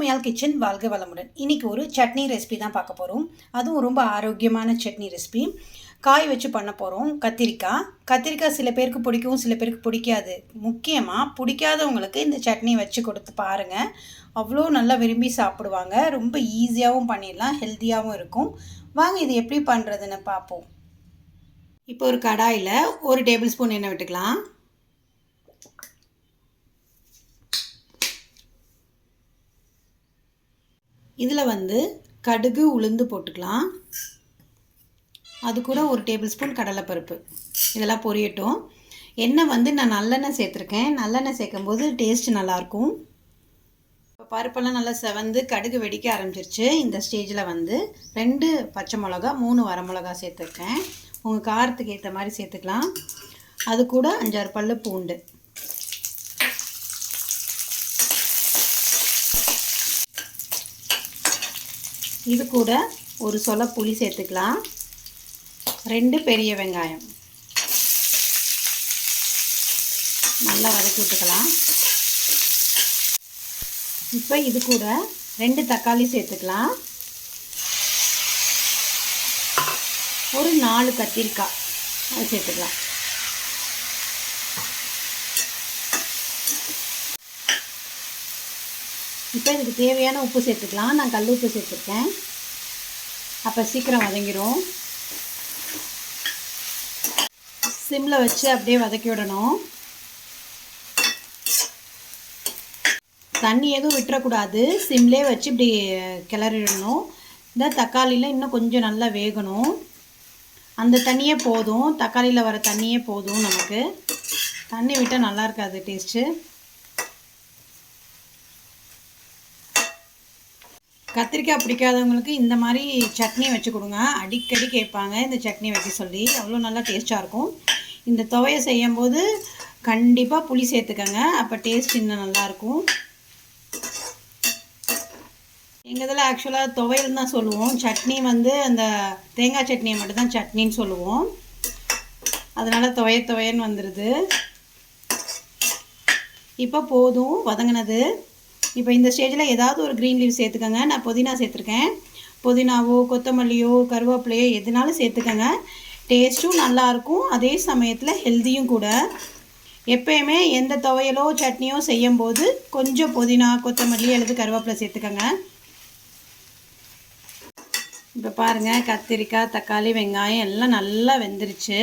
சாமியால் kitchen வாழ்க வளமுடன். இன்றைக்கி ஒரு சட்னி ரெசிபி தான் பார்க்க போகிறோம் அதுவும் ரொம்ப ஆரோக்கியமான சட்னி ரெசிபி காய் வச்சு பண்ண போகிறோம் கத்திரிக்காய். கத்திரிக்காய் சில பேருக்கு பிடிக்கும் சில பேருக்கு பிடிக்காது. முக்கியமாக பிடிக்காதவங்களுக்கு இந்த சட்னி வச்சு கொடுத்து பாருங்கள் அவ்வளோ நல்லா விரும்பி சாப்பிடுவாங்க. ரொம்ப ஈஸியாகவும் பண்ணிடலாம். ஹெல்த்தியாகவும் இருக்கும். வாங்க இது எப்படி பண்ணுறதுன்னு பார்ப்போம். இப்போ ஒரு கடாயில் ஒரு டேபிள் ஸ்பூன் எண்ணெய் விட்டுக்கலாம். இதில் வந்து கடுகு உளுந்து போட்டுக்கலாம். அது கூட ஒரு டேபிள் ஸ்பூன் கடலைப்பருப்பு. இதெல்லாம் பொரியட்டும். எண்ணெய் வந்து நான் நல்லெண்ணெய் சேர்த்துருக்கேன். நல்லெண்ணெய் சேர்க்கும் போது டேஸ்ட் நல்லாயிருக்கும். இப்போ பருப்பெல்லாம் நல்லா செவந்து கடுகு வெடிக்க ஆரம்பிச்சிருச்சு. இந்த ஸ்டேஜில் வந்து ரெண்டு பச்சை மிளகா மூணு வரமிளகா சேர்த்துருக்கேன். உங்கள் காரத்துக்கு ஏற்ற மாதிரி சேர்த்துக்கலாம். அது கூட அஞ்சாறு பல்லு பூண்டு. இது கூட ஒரு சொல புளி சேர்த்துக்கலாம். ரெண்டு பெரிய வெங்காயம். நல்லா வதக்கி விட்டுக்கலாம். இப்போ இது கூட ரெண்டு தக்காளி சேர்த்துக்கலாம். ஒரு நாலு கத்திரிக்காய் அது சேர்த்துக்கலாம். இப்போ இதுக்கு தேவையான உப்பு சேர்த்துக்கலாம். நான் கல் உப்பு சேர்த்துருக்கேன். அப்போ சீக்கிரம் வதங்கிடும் சிம்மில் வச்சு அப்படியே வதக்கி விடணும். தண்ணி எதுவும் விட்டுறக்கூடாது. சிம்லேயே வச்சு இப்படி கிளறிடணும். இந்த தக்காளியில் இன்னும் கொஞ்சம் நல்லா வேகணும். அந்த தண்ணியே போதும். தக்காளியில் வர தண்ணியே போதும் நமக்கு. தண்ணி விட்டால் நல்லா இருக்காது டேஸ்ட்டு. கத்திரிக்காய் பிடிக்காதவங்களுக்கு இந்த மாதிரி சட்னி வச்சு கொடுங்க. அடிக்கடி கேட்பாங்க இந்த சட்னி வைக்க சொல்லி. அவ்வளோ நல்லா டேஸ்ட்டாக இருக்கும். இந்த துவையை செய்யும்போது கண்டிப்பாக புளி சேர்த்துக்கங்க. அப்போ டேஸ்ட் இன்னும் நல்லாயிருக்கும் எங்கள் இதில் ஆக்சுவலாக துவையல் தான் சொல்லுவோம். சட்னி வந்து அந்த தேங்காய் சட்னியை மட்டும்தான் சட்னின்னு சொல்லுவோம். அதனால் துவைய துவையன்னு வந்துடுது இப்போ போதும். வதங்கினது. இப்போ இந்த ஸ்டேஜில் ஏதாவது ஒரு க்ரீன் லீவ் சேர்த்துக்கோங்க. நான் புதினா சேர்த்துருக்கேன். புதினாவோ கொத்தமல்லியோ கருவேப்பிலையோ எதுனாலும் சேர்த்துக்கோங்க. டேஸ்ட்டும் நல்லாயிருக்கும் அதே சமயத்தில் ஹெல்த்தியும் கூட. எப்பயுமே எந்த துவையலோ சட்னியோ செய்யும்போது கொஞ்சம் புதினா கொத்தமல்லி அல்லது கருவேப்பிலை சேர்த்துக்கோங்க. இப்போ பாருங்கள் கத்திரிக்காய் தக்காளி வெங்காயம் எல்லாம் நல்லா வெந்துருச்சு.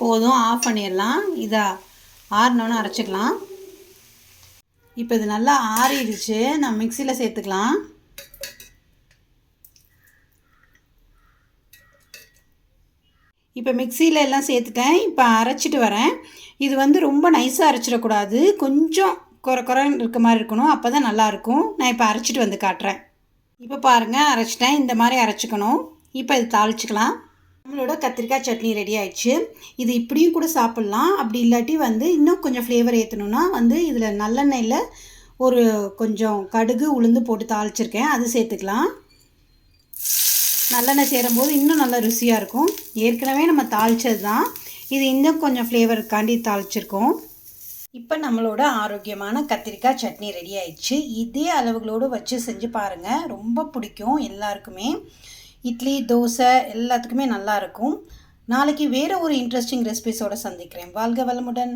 போதும் ஆஃப் பண்ணிடலாம். இதை ஆறினோன்னு அரைச்சிக்கலாம். இப்போ இது நல்லா ஆறிடுச்சு. நான் மிக்சியில் சேர்த்துக்கலாம். இப்போ மிக்சியில் எல்லாம் சேர்த்துட்டேன். இப்போ அரைச்சிட்டு வரேன். இது வந்து ரொம்ப நைஸாக அரைச்சிடக்கூடாது. கொஞ்சம் குறை குறைன்னு இருக்க மாதிரி இருக்கணும். அப்போ தான் நல்லாயிருக்கும் நான் இப்போ அரைச்சிட்டு வந்து காட்டுறேன். இப்போ பாருங்கள் அரைச்சிட்டேன். இந்த மாதிரி அரைச்சிக்கணும். இப்போ இது தாளிச்சிக்கலாம். நம்மளோட கத்திரிக்காய் சட்னி ரெடி ஆயிடுச்சு. இது இப்படியும் கூட சாப்பிட்லாம். அப்படி இல்லாட்டி வந்து இன்னும் கொஞ்சம் ஃப்ளேவர் ஏற்றணுன்னா வந்து இதில் நல்லெண்ணெயில் ஒரு கொஞ்சம் கடுகு உளுந்து போட்டு தாளிச்சிருக்கேன். அது சேர்த்துக்கலாம். நல்லெண்ணெய் சேரும்போது இன்னும் நல்லா ருசியாக இருக்கும். ஏற்கனவே நம்ம தாளித்தது தான் இது இன்னும் கொஞ்சம் ஃப்ளேவருக்காண்டி தாளிச்சிருக்கோம். இப்போ நம்மளோட ஆரோக்கியமான கத்திரிக்காய் சட்னி ரெடி ஆயிடுச்சு. இதே அளவுகளோடு வச்சு செஞ்சு பாருங்கள் ரொம்ப பிடிக்கும் எல்லாருக்குமே. இட்லி தோசை எல்லாத்துக்குமே நல்லா இருக்கும். நாளைக்கு வேறு ஒரு இன்ட்ரெஸ்டிங் ரெசிபிஸோடு சந்திக்கிறேன். வாழ்க வளமுடன்.